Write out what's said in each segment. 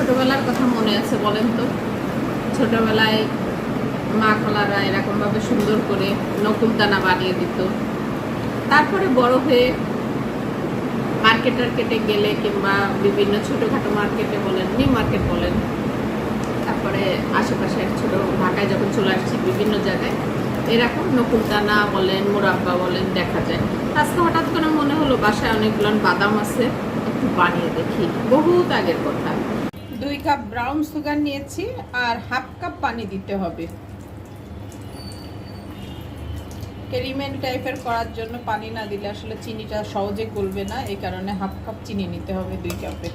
ছোটবেলার কথা মনে আছে বলেন তো? ছোটবেলায় মা খালারা এরকমভাবে সুন্দর করে নকুল দানা বানিয়ে দিত। তারপরে বড় হয়ে মার্কেট টার্কেটে গেলে কিংবা বিভিন্ন ছোটোখাটো মার্কেটে বলেন নিউ মার্কেট বলেন, তারপরে আশেপাশে ছোট ঢাকায় যখন চলে আসছি বিভিন্ন জায়গায়, এরকম নকুল দানা বলেন, মোরাব্বা বলেন দেখা যায়। আজকে হঠাৎ করে মনে হলো বাসায় অনেকগুলো বাদাম আছে, একটু বানিয়ে দেখি। বহুত আগের কথা। দুই কাপ ব্রাউন সুগার নিয়েছি আর হাফ কাপ পানি দিতে হবে। কেরিমেল টাইপের করার জন্য পানি না দিলে আসলে চিনিটা সহজে গলবে না, এই কারণে হাফ কাপ চিনি নিতে হবে দুই কাপে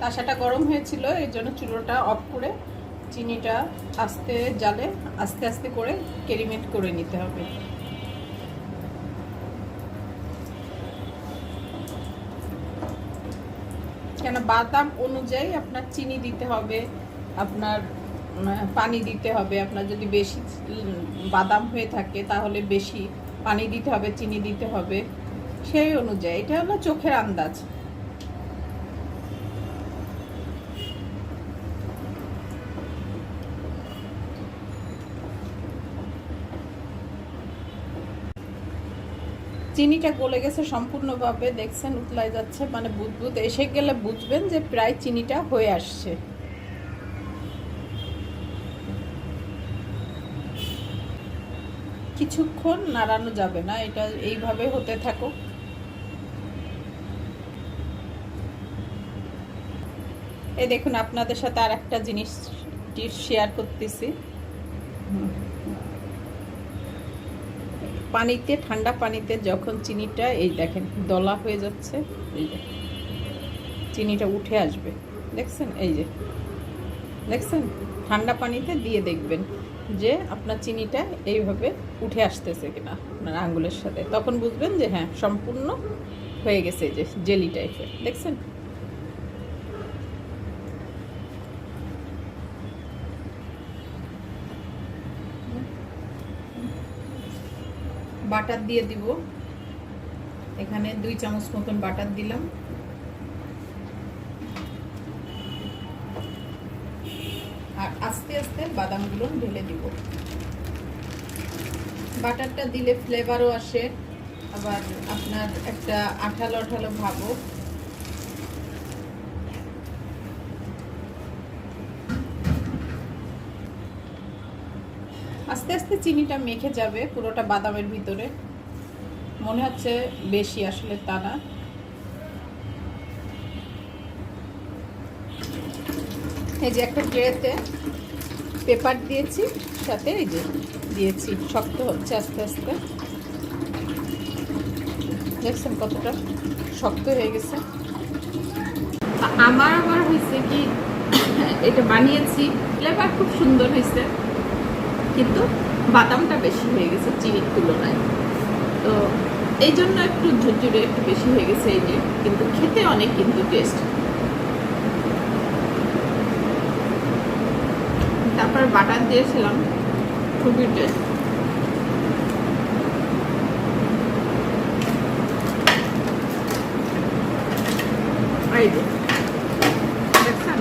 কাঁসাটা গরম হয়েছিল এই জন্য চুলোটা অফ করে চিনিটা আস্তে জালে, আস্তে আস্তে করে কেরিমেট করে নিতে হবে। কেন বাদাম অনুযায়ী আপনার চিনি দিতে হবে, আপনার পানি দিতে হবে। আপনার যদি বেশি বাদাম হয়ে থাকে তাহলে বেশি পানি দিতে হবে, চিনি দিতে হবে। সেই অনুযায়ী। এটা হলো চোখের আন্দাজ। চিনিটা গলে গেছে সম্পূর্ণভাবে, দেখছেন, উতলাই যাচ্ছে মানে বুদবুদ, এসে গেলে বুঝবেন যে প্রায় চিনিটা হয়ে আসছে। কিছুক্ষণ নাড়ানো যাবে না, এটা এইভাবে হতে থাকুক। এই দেখুন, আপনাদের সাথে আর একটা জিনিস টিপস শেয়ার করতেছি। হুম। পানিতে, ঠান্ডা পানিতে যখন চিনিটা, এই দেখেন, দলা হয়ে যাচ্ছে, এই যে চিনিটা উঠে আসবে। দেখছেন? এই যে, দেখছেন? ঠান্ডা পানিতে দিয়ে দেখবেন যে আপনার চিনিটা এইভাবে উঠে আসতেছে কিনা আপনার আঙ্গুলের সাথে। তখন বুঝবেন যে হ্যাঁ সম্পূর্ণ হয়ে গেছে যে জেলি টাইপের দেখছেন? বাটার দিয়ে দিব। এখানে দুই চামচ মতন বাটার দিলাম। আর আস্তে আস্তে বাদামগুলো ঢেলে দিব। বাটারটা দিলে ফ্লেভারও আসে। আবার আপনার একটা আঠালো আঠালো ভাবও। আস্তে আস্তে চিনিটা মেখে যাবে পুরোটা বাদামের ভিতরে। মনে হচ্ছে বেশি আসলে তা না। এই যে একটা ট্রেতে পেপার দিয়েছি, সাথে এই যে দিয়েছি, শক্ত হচ্ছে আস্তে আস্তে। দেখছেন কতটা শক্ত হয়ে গেছে। আমার আবার হয়েছে কি, এটা বানিয়েছি ফ্লেভার খুব সুন্দর হয়েছে। কিন্তু বাদামটা বেশি হয়ে গেছে চিনির তুলনায়। তো এই জন্য একটু ঝুরঝুরে একটু বেশি হয়ে গেছে এই যে কিন্তু খেতে অনেক কিন্তু টেস্ট তারপর বাটার দিয়েছিলাম, খুবই টেস্ট এই যে দেখছেন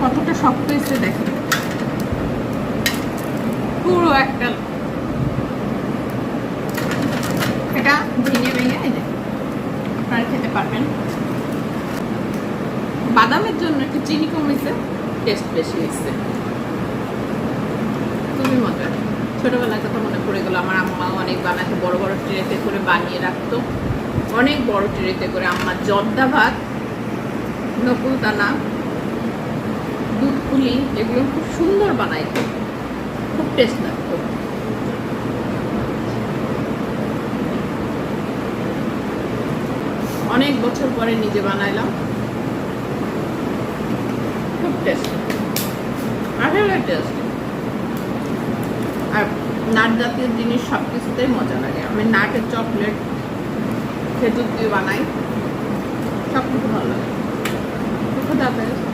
কতটা শক্ত হয়েছে দেখেন পুরো একটা এটা ভেঙে ভেঙে আপনারা খেতে পারবেন। বাদামের জন্য একটু চিনি কমেছে টেস্ট বেশি হয়েছে। খুবই মজার ছোটবেলার কথা মনে পড়ে গেল, আমার আম্মাও অনেক বানাতে, বড় বড় ট্রেতে করে বানিয়ে রাখতো। অনেক বড় ট্রেতে করে, আম্মা জর্দা ভাত, নকুল দানা দুধ পুলি এগুলো খুব সুন্দর বানাইতো খুব টেস্ট লাগতো অনেক বছর পরে নিজে বানাইলাম। খুব টেস্ট আসলে টেস্ট আর নাট জাতীয় জিনিস সব কিছুতেই মজা লাগে। আমি নাটের চকলেট খেজুর দিয়ে বানাই। সব কিছু ভালো লাগে। হাফেজ